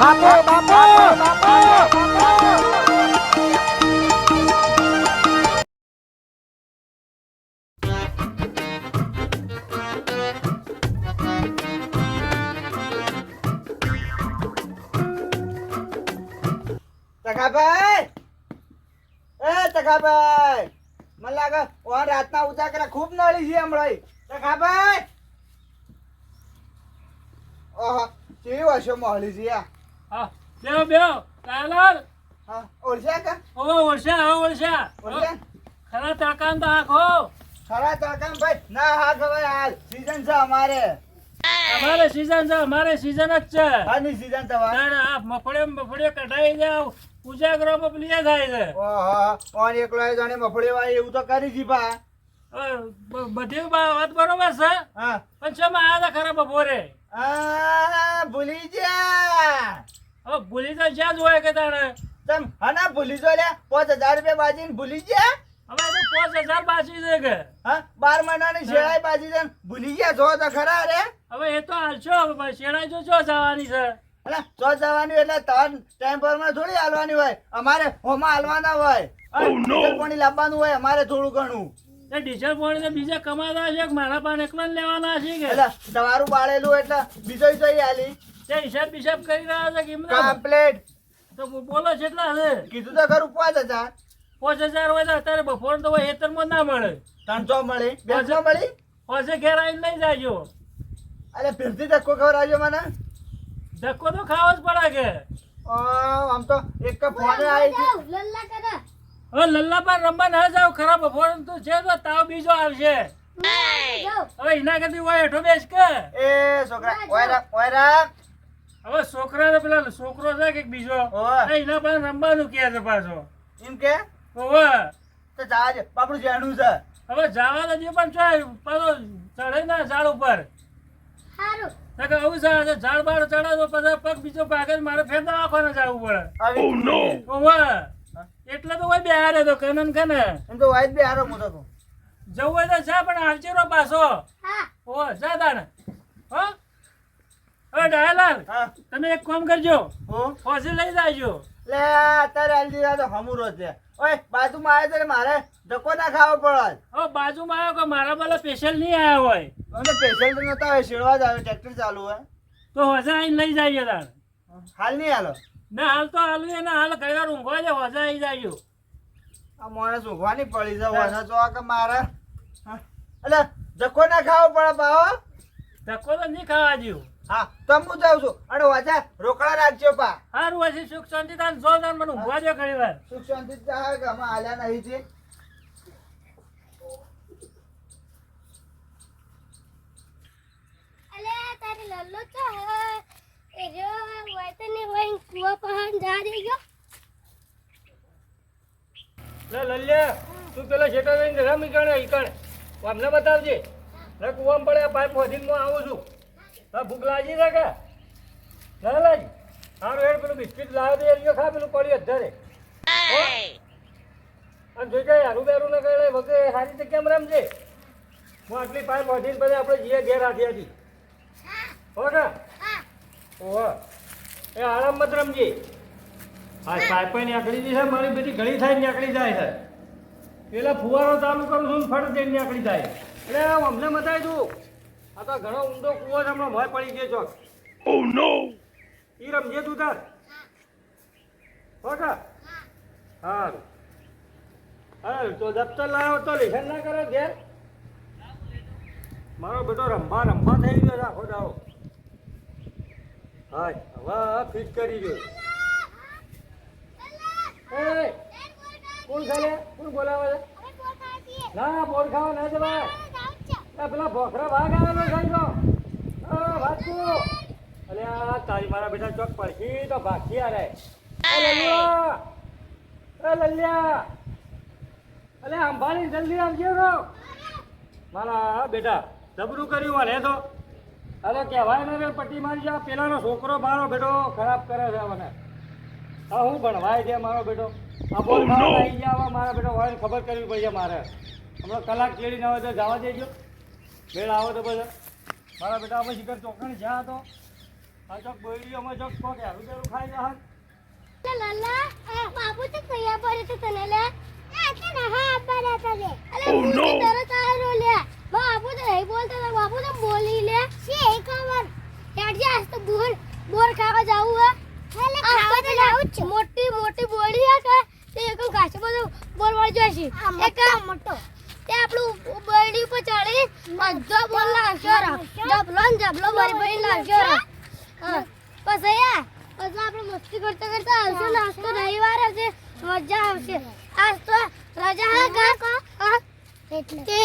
બાપુ બાપુ બાપુ. ટકાભાઈ એ ટકાભાઈ મને લાગે ઓન રાતના ઉજાગરા ખૂબ નળી છે હમણાં ટકાભાઈ ઓહો, કેવી હશે મોહલી છે આ? હા બેહો બેવ કાયલાલ હા ઓળખ્યા કા? ઓ ઓળશા હા ઓળશા. ઓળખ્યા ખરા તડકાન તો આખો ખરા તડકામ ભાઈ ના હા ખબર હાલ. સીઝન છે અમારે. અમારે સીઝન છે અમારે સીઝન જ છે. આની સીઝન તમારે ના ના આ મફળે મફળે કઢાઈ જાવ ઉજાગરો પ્રિય થાય છે. ઓહો ઓન એકલો એ જાણે મફળી વાય એવું તો કરી જી બા બધી વાત બરોબર છે. હા. પણ છે માં આ ખરા બપોરે? આ ભૂલી ગયા. હવે ભૂલી તો જ્યાં જ હોય કે તાણે. તમ હના ભૂલી જો લ્યા પાંચ હજાર રૂપિયા બાજીને ભૂલી ગયા? હવે તો પાંચ હજાર બાજી છે કે. હા બાર મહિનાની શેળાઈ બાજી છે ભૂલી ગયા જો તો ખરા રે. હવે એ તો હાલશો હવે ભાઈ શેણાઈ જો જો જવાની છે. અલા જો જવાની એટલે ત્રણ ટાઈમ પરમાં થોડી હાલવાની હોય. અમારે હોમાં હાલવાના હોય. ડીઝલ પાણી લાવવાનું હોય અમારે થોડું ઘણું. એ ડીઝલ પાણી તો બીજા કમાતા છે મારા પાન એકલા ને લેવાના છે કે? એટલે તમારું બાળેલું એટલે બીજો જોઈ હાલી. તે હિસાબ બિસાબ કરી રહ્યા છે કે એમને તો બોલો કેટલા છે. કીધું તો ખરું પાંચ હજાર. પાંચ હજાર હોય અત્યારે બપોર તો હેતરમાં ના મળે. ત્રણસો મળી. બેસો મળી? પાસે ઘેર આવીને લઈ જાજો. અરે ફીરથી ધક્કો ખબર મને. ધક્કો તો ખાવો જ પડે કે. આમ તો એક ફોન આવી છે. લલ્લા કરે. હવે લલ્લા પર રમવા ના જાવ ખરા બપોર તો છે તો તાવ બીજો આવશે. હવે એના કરતી હોય હેઠો બેસ કે. એ છોકરા ઓયરા ઓયરા હવે છોકરાને પેલા છોકરો છે કે બીજો? એના પાસે રમવાનું કે છે પાછો. એમ કે? ઓવે. તો જાજ બાપડું જેનું છે. હવે જવા તો જે પણ છે પાછો ચડે ના ઝાડ ઉપર. સારું આવું છે ઝાડ બાર ચડે તો પછી પગ બીજો ભાગે મારે ફેર દવાખાને જવું પડે. આવી. ઓવે. એટલે તો હોય બેહારે તો કનન કને. એમ તો વાઈટ બે હારો મોટો તો જવું હોય તો જા પણ હાલચેરો પાછો. હા. ઓ જા તાણે. હો. હવે ડાયાલાલ હા. તમે એક કામ કરજો. હો? ફોસી લઈ જાજો. લે અત્યારે હલ્દી દીધા તો હમુરો છે. ઓય બાજુમાં આવે ત્યારે મારે ધક્કો ના ખાવો પડે. હવે બાજુમાં આવ્યો કે મારા પેલા સ્પેશિયલ નહીં આવ્યા હોય? અમને સ્પેશિયલ તો નતા હોય શેડવા જ આવે ટ્રેક્ટર ચાલુ હોય. તો હોજા આવીને લઈ જાય તાર. હાલ નહીં હાલો? ના હાલ તો હાલ એને હાલ કઈ વાર ઊંઘવા દે હોજા આવી જાય આ માણસ ઊંઘવાની પડી જાવ અને જો કે મારે. એટલે ધક્કો ના ખાવો પડે પાવો ધક્કો તો નહીં ખાવા જેવું હા તો હું જાઉં છું. અને વાંચા રોકડા રાખજો પા. હોય સુખ શાંતિ તાન જો તાન મને દે ઘણી વાર. સુખ શાંતિ કે અમે હાલ્યા નહીં છે. અલે તારી લલ્લો તો એ જો હોય તો કુવા પહાડ જા દે ગયો લે લલ્યા તું પેલા શેટા જઈને રમી ગણે ઈકણે અમને બતાવજે. ને કુવામ પડે આ પાઇપ વધીને હું આવું છું. હા ભૂખ લાગી છે કે? ના લાગી? સારું હેડ પેલું બિસ્કિટ લાવે તો એ ખા પેલું પડ્યું અત્યારે? અને જોઈ જાય હારું બેરું ના કરે વગર સારી રીતે કેમ રમજે હું આટલી પાઇપ વધીને પછી આપણે જઈએ ઘેર હાથી હતી હો કે? હા ઓહો. એ આરામ મત રમજે. હા પાઇપ નીકળી જશે મારી બધી ઘણી થાય નીકળી જાય છે. પેલા ફુવારો ચાલુ કરું છું ફટ જઈને નીકળી જાય. એટલે અમને મતાય દઉં. આ તો ઘણો ઊંડો કૂવો છે હમણાં ભય પડી ગયો ઓ નો ઈ રમજે તું તાર. હો કે? સારું હા તો દફતર લાવ્યો તો લેખન ના કરે ઘેર. મારો બેટો રમવા રમવા થઈ ગયો રાખો આખો હા હવે ફિટ કરી ગયો. કોણ ખાલે? કોણ બોલાવે છે? ના બોલ ખાવા ના જવાય. છે પેલા ભોખરા વાઘ આવેલો આ ભાગતો અલે આ તારી મારા બેટા ચોક પડખી તો ભાગી આ રે લલ્યા અલે અંબાણી જલ્દી આવજો રો મારા બેટા જબરું કર્યું મને તો. અરે કહેવાય ને રે પટ્ટી મારી જા પેલાનો છોકરો મારો બેટો ખરાબ કરે છે મને. હા હું ભણવાય છે મારો બેટો? આ બોલ મારો આવી ગયા મારા બેટો હોય ખબર કરવી પડશે મારે. હમણાં કલાક ચેડી ના હોય તો જવા દેજો. વેળ આવો તો બધા. મારા બેટા અમે શિખર ચોકણ જ્યાં હતો. આ ચોક બોયડીઓમાં ચોક કોક હેરું તેરું ખાઈ જા લાલા બાબુ તો કયા પડે તો તને લે આ કે ના હા આપવાના હતા લે અલે તું તો તરત આયો લે બાપુ તો નહીં બોલતા હતા બાપુ તો બોલી લે છે એ ખબર હેડ જા આજ તો બોર બોર ખાવા જાવું હે એટલે ખાવા તો જાવું છે મોટી મોટી બોડી હે કે તે એક ઘાસ બધું બોર વળી જશે એક મોટો તે આપણું બરડી ઉપર ચડી બધો બોલ લાવશો રા જબલો ને જબલો ભરી ભરી લાવશો રા હા પછી યા પછી આપણે મસ્તી કરતા કરતા આવશું નાસ્તો રવિવાર હશે મજા આવશે આજ તો રજા હા કા હા એટલે તે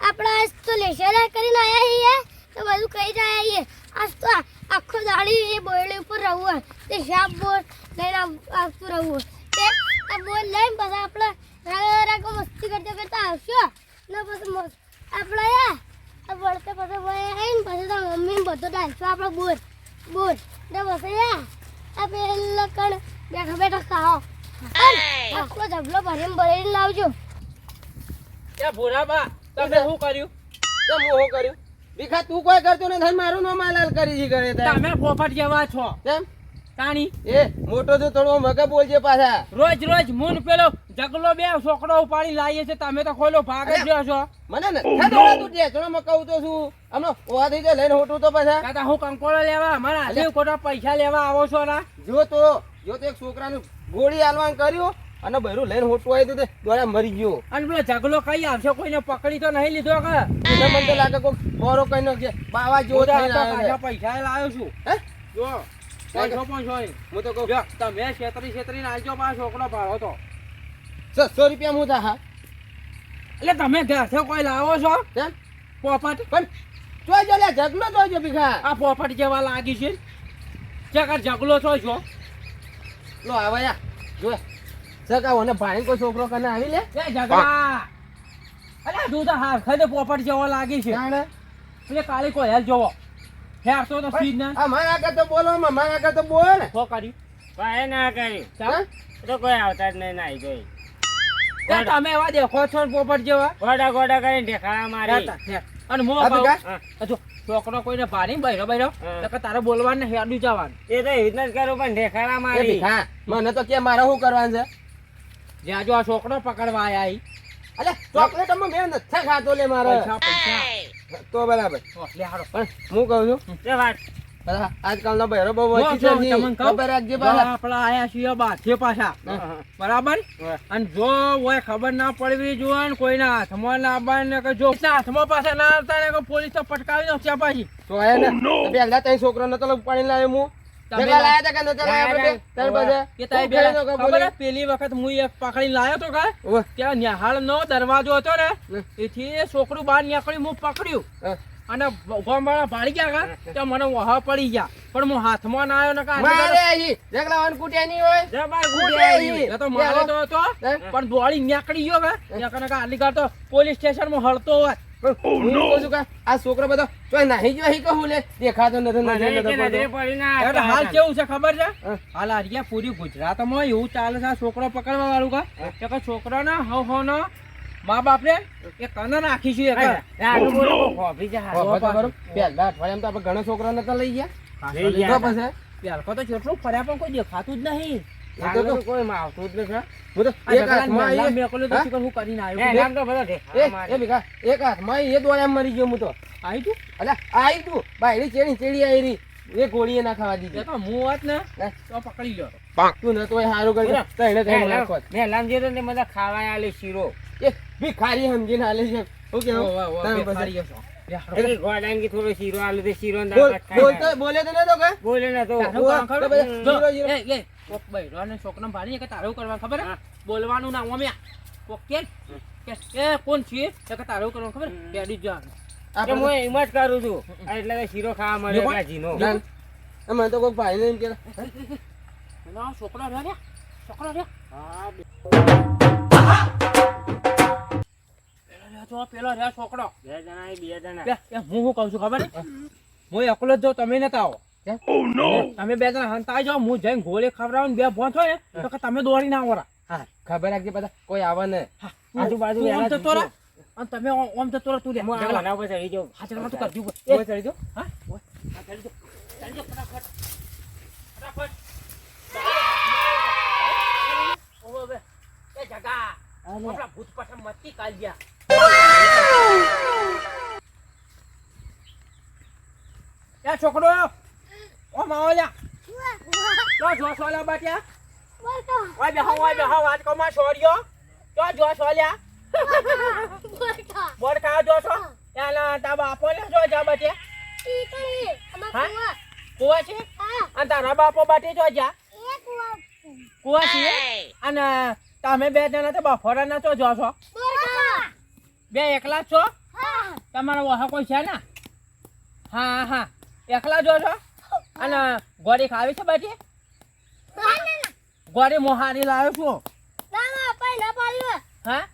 આપણે આજ તો લેશર કરીને આયા છીએ તો બધું કહી રહ્યા છીએ. આજ તો આખો દાડી એ બોરડી ઉપર રહવું તે શાપ બોર લઈને આવ- આવતું રહવું તે આ બોર લઈને પછી આપણે રાગા મસ્તી કરતા કરતા આવશો. ને પછી મસ્ત આપણે આ વળતે પછી વયા આવીને પછી તો મમ્મી બધું ડાલશો આપણે બોર. બોર. ને પછી આ પેલા કણ બેઠા બેઠા ખાઓ. આખો જબલો ભરીને ભરીને લાવજો. એ ભોરાબા તમે શું કર્યું? તો હું શું કર્યું? ભીખા તું કોઈ કરતો નથી મારું નામ હાલાલ કરી જી કરે તમે પોપટ જેવા છો. કેમ? તાણી. એ મોટો તો થોડો મગે બોલજે પાછા. રોજ રોજ મૂન પેલો જગલો બે છોકરો ઉપાડી લાવીએ છે તમે તો ખોલો ભાગ જ રહ્યો છો. મને ને તું ઢેચણો મકાવું તો ઓવા થઈ જાય લઈને હોટું તો પાછા. હું કંકોળો લેવા અમારા હાથે ખોટા પૈસા લેવા આવો છો ના? જો તો જો તો એક છોકરાનું ગોળી હાલવાનું કર્યું અને બહેરું લઈને હોટું આવી દે દોડા મરી ગયો. અને પેલો જગલો કઈ આવશે? કોઈને પકડી તો નહીં લીધો કે? એને મને તો લાગે કોઈ બોરો કઈ નો છે બાવા જો આવ્યો પૈસા લાવ્યો છું. હે? જો પાંચસો પાંચસો હું તો કહું. તમે છેતરી છેતરી નાખજો પા છોકરો ભાડો તો. છસો રૂપિયા હું થા હા? એટલે તમે ઘરથી કોઈ લાવો છો? પોપટ. પણ જોઈજો લે ઝગલો જોઈજો ભીખા. આ પોપટ જેવા લાગી છે. ચકર જગલો છો છો. લો આવા યા. ભાઈ કોઈ છોકરો કને આવી લે? એ જગલા અરે તું તો હાર ખાઈ પોપટ જેવો લાગી છે. એટલે કાલે કોઈ હેલ જોવો. હેરતો તો સીધ ના આ મારા આગળ તો બોલો મારા આગળ તો બોલ ને. શું કર્યું ના કરી. તો કોઈ આવતા જ નહીં નાઈ જોઈ તમે એવા દેખો છો પોપટ જેવા? ગોડા ગોડા કરીને ઢેકાણા મારી. અને મો આ ભીખા? હા. જો છોકરો કોઈને ભારી બૈરો બહેરો હા. તો તારે બોલવાનું ને હેડું જવાનું. એ તો એવી રીતના જ કરું પણ એ મારી. ભીખા મને તો કે મારે શું કરવાનું છે? જો આ છોકરો પકડવા આયા ઈ. અલે ચોકલેટમાં મેં નથી ખાતો લે મારે. પૈસા પૈસા. તો બરાબર. લે હારો. પણ હું કહું છું? તે વાત. આજકાલ નો બહેરો બહુ ઓછી છે. ખબર રાખજે જો આપણા આયા છીએ બાથે પાછા. બરાબર? અને જો ઓય ખબર ના પડવી જોઈએ ને કોઈના હાથમાં ના આવવાનું ને કે જો હાથમાં પાછા ના આવતા ને પોલીસ તો પટકાવી નાખશે પાછી. તો હે ને પેલા તઈ છોકરો લાવ્યો લાયા તા કે તારી હું. પેલી વખત હું એક પકડી લાયો તો કા ત્યાં નિહાળ નો દરવાજો હતો ને એથી છોકરું બહાર નીકળ્યું હું પકડ્યું. અને ગોમવાળા ભાડી ગયા કા ત્યાં મને વહા પડી ગયા. પણ હું હાથમાં ના આવ્યો ને કા? મારે હોય. જબર એ તો મારે તો હતો. પણ દોડી નીકળી ગયો કે તો પોલીસ સ્ટેશનમાં હળતો હોય. આ છોકરો બધો ચોય નાહી ગયો અહીં કહું લે? દેખાતો નથી નજરે નજરે કે પડી ના હાલ કેવું છે ખબર છે? હાલ હરિયા પૂરી ગુજરાતમાં એવું ચાલે છે આ છોકરો પકડવા વાળું કા? કે કે છોકરાના હવ હવનો મા બાપ ને એ કને નાખીશું એક. પહેલા અઠવાડિયામાં તો આપણે ઘણા છોકરા નતા લઈ ગયા. લઈ ગયા પછી. પેલકો તો જેટલું ફર્યા પણ કોઈ દેખાતું જ નહીં. એ તો તો તો- કોઈ માં આવતું જ નથી હું. તો આ એક હાથમાં મહેલા અહીં- મેકોલે તો હા? શીખર હું કરીને એ આવ્યો નામ તો બધા એ ઢેકાણા એ મારી ભીખા, એક હાથમાં અહીં એ દોડ્યા મરી ગયો હું તો. આવી તું? અલ્યા આઈ તું. બાયડી ચેડી ચેડી આઈ રહી. એ ગોળીએ ના ખાવા દીધી. તો હું હોત ને તો પકડી ગયો તું હારું કરી તઈને તઈને નાખોત. મેં લામજી તો ને મને ખાવા આલે શીરો. એ ભિખારી સમજીને આલે છે. પછી. ને ના. બોલવાનું ના ઓમ્યા. કોક કે કે કોણ છે? તો તારું કરવાનું ખબર. પેડી જ હું એમ જ કરું છું. એટલે શીરો ખાવા મળે જો એટલા ઝીનો ના, અમે તો કોઈ ભાઈને એમ કે ના છોકરા રહ્યા રહ્યા? છોકરા હા, રહ્યા જો પેલો રહ્યા છોકરો બે જણા બે જણા હું શું કહું છું ખબર હું એકલો જ જાઉં તમે નતા આવો તમે બે જણા હંતાઈ જાઓ હું જઈને ગોળી ખવડાવું બે ભોંત ને તો કે તમે દોડીને આવો રા. હા ખબર રાખજે બધા કોઈ આવે ને આજુબાજુ આમ જતો રહે, અને તમે ઓમ- જતો રહે, તું લે. હું આ ઉપર ચડી જાઉં. હા, જગલા તું કરજો. ઓય ચડી જાઓ. હા? ઓય, હા, ચડી જાઓ. ફટાફટ ફટાફટ ઓવે, ઓવે. એ જગા આપણા ભૂત પાછા મસ્તી કાઢ્યા એ છોકરો ઓ માવો જા તો જો સોલા બાટ્યા ઓય બેહો ઓય બેહો વાત કો માં છોડ્યો તો જો સોલ્યા બોર ખાવા જો છો તા બાપો ને જો જા બાટે ઈ કરી અમાર હા? કુવા કુવા છે અને તારા બાપો બાટે જો જા કુવા. કુવા છે? અને તમે બે જણા તો બફોરા ના તો જો છો. બે એકલા છો? તમારો વહા કોઈ છે ને? હા હા. એકલા જો છો? અને ગોળી ખાવી છે બધી ગોળી મોહારી લાવ્યો છું. હા?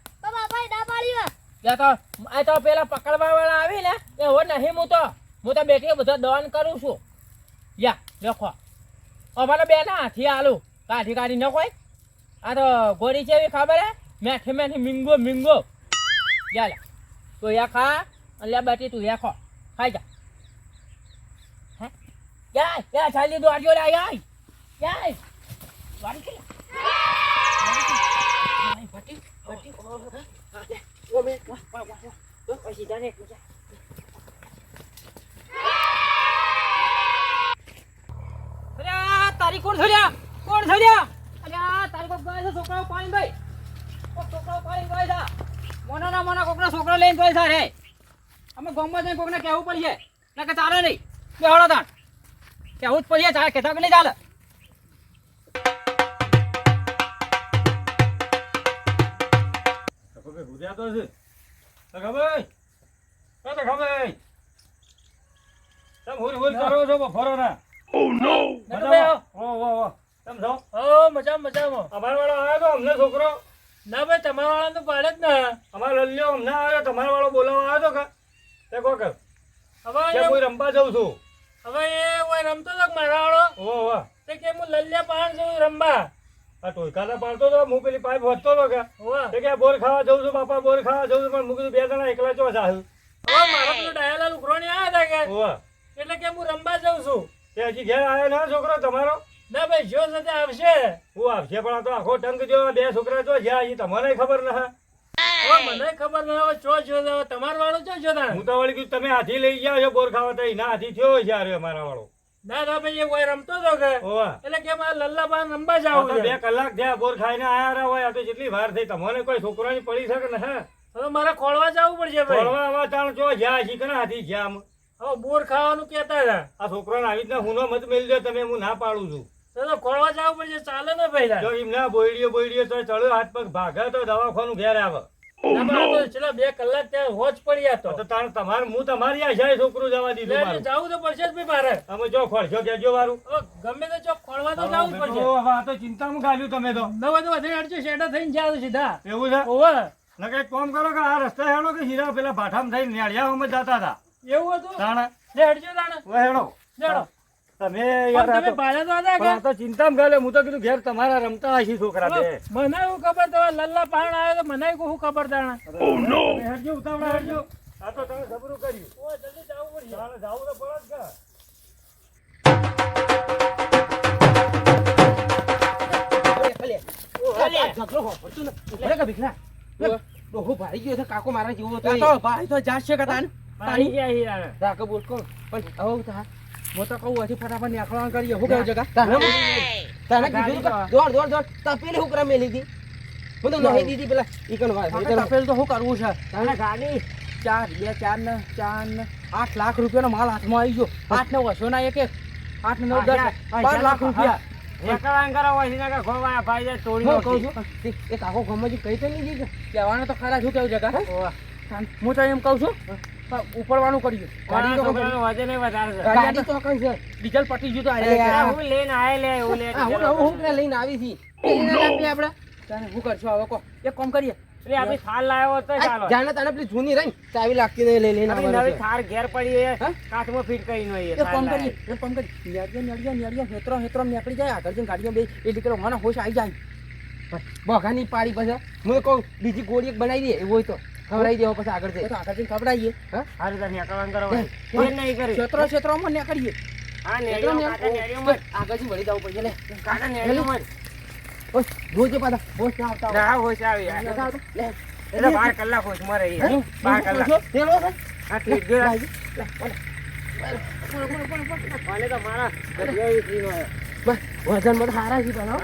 યા તો, આ તો પેલા પકડવા વાળા આવી ને હો નહીં હું હું તો બેટી બધો દોન કરું છું. યા, દેખો. અમારે બે ના હાથી આલુ. કાઢી કાઢી ન કોઈ આ તો ગોળી જેવી ખબર હે? મેઠી મેઠી મિંગો મિંગો. જા લે તું યા ખા અને બેટી તું, યા ખો. ખાઈ જા. હે? યા યા ચાલી દો આજો લે, યાય. યાય. વાડી કે બટી બટી ઓ મે વાહ વાહ વાહ વાહ તો પછી જાને જા અરે આ તારી કોણ થયા કોણ થયા અરે આ તારી કોક ગાય છે છોકરાઓ પાણી ભાઈ કોક છોકરાઓ પાણી ગાય છે ના મોના કોકના છોકરો લઈને તોય છે રે. અમે ગામમાં જઈને કોકને કહેવું પડશે. ના કે ચાલે નહીં. બે તાણ. કહેવું જ પડશે ચાલે કહેતા કે નહીં ચાલે? ખબર તો છે. ખબર? એ તો તમે હુર હુર કરો છો બફોરો ના નટુભાઈ, ઓ ઓ ઓ તમે છો ઓ મજા મજામાં. અમારા વાળો આવ્યો તો અમને છોકરો. ના ભાઈ તમારા વાળા તો પાડે જ ને. અમારો લલ્યો હમણાં આવ્યો તમારા વાળો બોલાવવા આવ્યો તો કે તે કો કર? હવે કોઈ રમવા જઉં છું. હવે એ કોઈ રમતો તો મારા વાળો ઓ ઓ તે કે હું લલ્યા પાણ છું રમવા. આ ટોયકાના પાડતો તો હું પેલી પાઇપ વધતો હતો કે તે કે બોર ખાવા જઉં છું બાપા બોર ખાવા જઉં છું પણ મૂકી બે જણા એકલા જાહું. હવે મારા પેલો ડાયાલાલ ઉઘરોણી આવ્યા હતા કે? એટલે કે હું રમવા જાઉં છું. તે હજી ઘેર આવ્યો ના છોકરો તમારો? ના ભાઈ જો સાથે આવશે હું આવશે પણ આ તો આખો ટંક જો બે છોકરા જો જ્યાં હજી તમને ખબર ના મને ખબર ના ચો જો હવે વાળો ચો જો હું તો વળી કીધું તમે હાથી લઈ ગયા છો બોર ખાવા તો હાથી થયો છે યાર અમારા વાળો. ના ના ભાઈ એ કોઈ રમતો હતો કે. એટલે કે મારા લલ્લા પાન રમવા જાવ બે કલાક થયા બોર ખાઈને આયા રહ્યા હોય આ તો જેટલી વાર થઈ તમને કોઈ છોકરાની પડી શકે ને હે? હવે મારે ખોળવા જવું પડશે ભાઈ. છોડવા આવા તાણ જો જ્યાં કના હાથી જ્યાં. હવે બોર ખાવાનું કહેતા હતા. આ છોકરાને આવી રીતના હુનો મત મેલજો તમે હું ના પાડું છું. તો તો ખોળવા જવું પડશે. ચાલે ને ભાઈ જો એમ ના બોયડીઓ બોયડીઓ તો ચડ્યો હાથ પગ ભાગે તો દવાખાનું ઘેર આવે. ના પણ આ તો છેલ્લા બે કલાક ત્યાં હોજ પડ્યા તો. તો તાણ તમારે હું તમારી આશાએ છોકરું જવા દીધું મારું. જાવું તો પડશે જ ભાઈ મારે. તમે જો કેજો વારું ગમે તે ચોક ખોળવા તો જવું પડશે. તો આ તો ચિંતામાં ગાલ્યું તમે તો. નવ વધે અડચો શેડા થઈને જાવ સીધા. એવું છે? ઓવે ને કોમ કામ કરો કે આ રસ્તા હેડો કે સીધા પેલા ભાઠામાં થઈને અમે જતા હતા. એવું હતું? તાણ? લે હેડો. લેડો તમે યાર તમે તો- ભાડા તો હતા કે તો ચિંતામાં ગાલે હું તો કીધું ઘેર તમારા રમતા હશી છોકરા બે. મને એવું ખબર તમે લલ્લા પાણ આવ્યો તો મને શું ખબર તાણે? હેડજો ઉતાવળા હેડજો. આ તો તમે જબરું કર્યું. ઓય જલ્દી જાવું પડશે. તાણે જાવું તો પડે જ કે ભાઈ તો જાશે કે તાન પાણી ગયા હીરાને. રાખો બોલ કોણ? પણ હવે તા હું તો કહું હજી ફટાફટ નીકળવાનું કરીએ શું કહ્યું જગા તને કીધું દોડ દોડ દોડ. તપેલી હુકરા મેલી હતી હું તો નહીં દીધી પેલા. ઈકણ વાર તપેલ તો શું કરવું છે? તાણે ગાડી. ચાર બે ચાર ને ચાર ને આઠ લાખ રૂપિયાનો માલ હાથમાં આવી ગયો. આઠ ને વર્ષો ના એક એક. આઠ ને નવ દસ. બાર લાખ રૂપિયા. કરો હું કહું હું. તો એમ કઉ છું પણ ઉપડવાનું કર્યું ગાડી તો વજન વધારે છે. ગાડી તો કઈ છે. ડીઝલ પટી ગયું તો આ હું લઈને આયે લે હું લે હું હું લઈને આવી હતી એને આપણે. તને હું કરશું? હવે કો. એક કામ કરીએ. એટલે આપણી થાર લાવ્યો તો ચાલો. જાણે તને પેલી જૂની રહી. ચાવી લાગતી નહીં લઈ લઈને આપણી નવી. થાર ઘેર પડી એ કાચમાં ફિટ કરીને હોય એ કામ નેડિયા નેડિયા નેડિયા હેતરો હેતરો નીકળી જાય. આગળ જઈને ગાડીમાં બે એ દીકરો મને હોશ આવી જાય. બઘાની પાડી પછી. હું કહું બીજી ગોળી એક બનાવી દે એવું હોય તો. ખવડાવી દેવો પછી આગળ જઈએ આગળ જઈને ખવડાવીએ હા હારું તાર નેકળવાનું કરો હે? ભાઈ. નહીં કરે ક્ષેત્રો ક્ષેત્રોમાં નીકળીએ હા નેળીઓ, કાકા નેળીઓમાં આગળ આગળથી વળી જવું પડશે લે કાકા નેળીઓમાં જ. ઓય જોજે પાછા હોશ ના આવતા હોય. ના, હોશ આવી? લે. એટલે બાર કલાક હોશમાં મરે હે? બાર કલાક. પેલો છે? આ ઠીક છે. લાવજે. લે, બોલો. બોલો, બોલો, બોલો, બોલો. મને તો મારા ગઢિયા ઉતરીનો આવ્યો. બસ, મને હારા છે પેલા,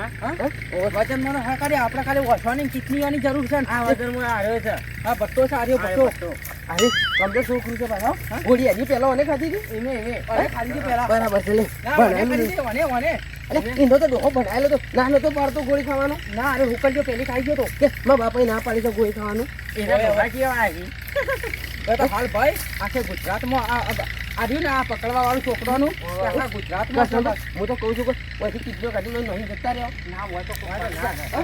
વજન મને હે? ખાલી આપણે ખાલી વસવાની ચીકણીવાની જરૂર છે આ વજન મને હાર્યો છે. આ ભટ્ટો છે આર્યો ભટ્ટો. અરે કમ્પ્લેટ છોકરું છે પાછો ગોળી હજી પેલો અને ખાધી હતી? એને, એને. અરે ખાધી હતી પેલા. બરાબર છે લે. ભણાયેલું અરે એનો તો ડોહો ભણાયેલો તો. ના નતો પાડતો ગોળી ખાવાનો? ના અરે હુકલજો પેલી ખાઈ ગયો તો. કે મારા બાપાએ ના પાડી તો ગોળી ખાવાનું? એના ધોકા કેવા આવી? તો હાલ ભાઈ આખે ગુજરાતમાં આ આ- આ ને આ પકડવા વાળું છોકરાનું આખા ગુજરાતમાં હું તો કહું છું કે પછી કિડનો કાઢીને નહીં જતા રહ્યો. ના હોય તો.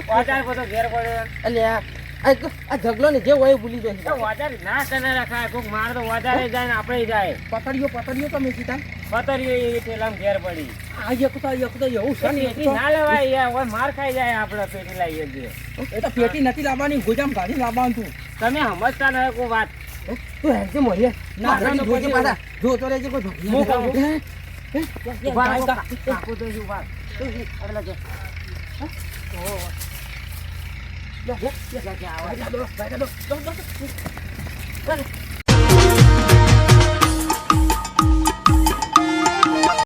વાચાર ઘેર પડ્યો. અલ્યા આ ઝગલો ને જે હોય ભૂલી જાય. વાચાર ના તને રખાય. કોક મારે તો વાચારે જાય ને આપણે જાય. પતરીઓ પતરીઓ તમે સીધા? પતરીઓ એ પેલા ઘેર પડી. આ એક તો એક તો એવું છે ને ના લેવાય યાર. ઓય માર ખાઈ જાય આપણે પેટી લાવીએ જે. એ તો પેટી નથી લાવવાની ગોજામ ગાડી લાવવાનું તું. તમે સમજતા ન હોય કોઈ વાત. તું હેરજે મળીએ ના, જોજે પાછા. જોતો રહેજે કોઈ ભાઈ? ઊભા રહો, કાકો તો વાત? આગળ જો. લે, લે, લે. ક્યાં ક્યાં આવે? દો, દો, દો.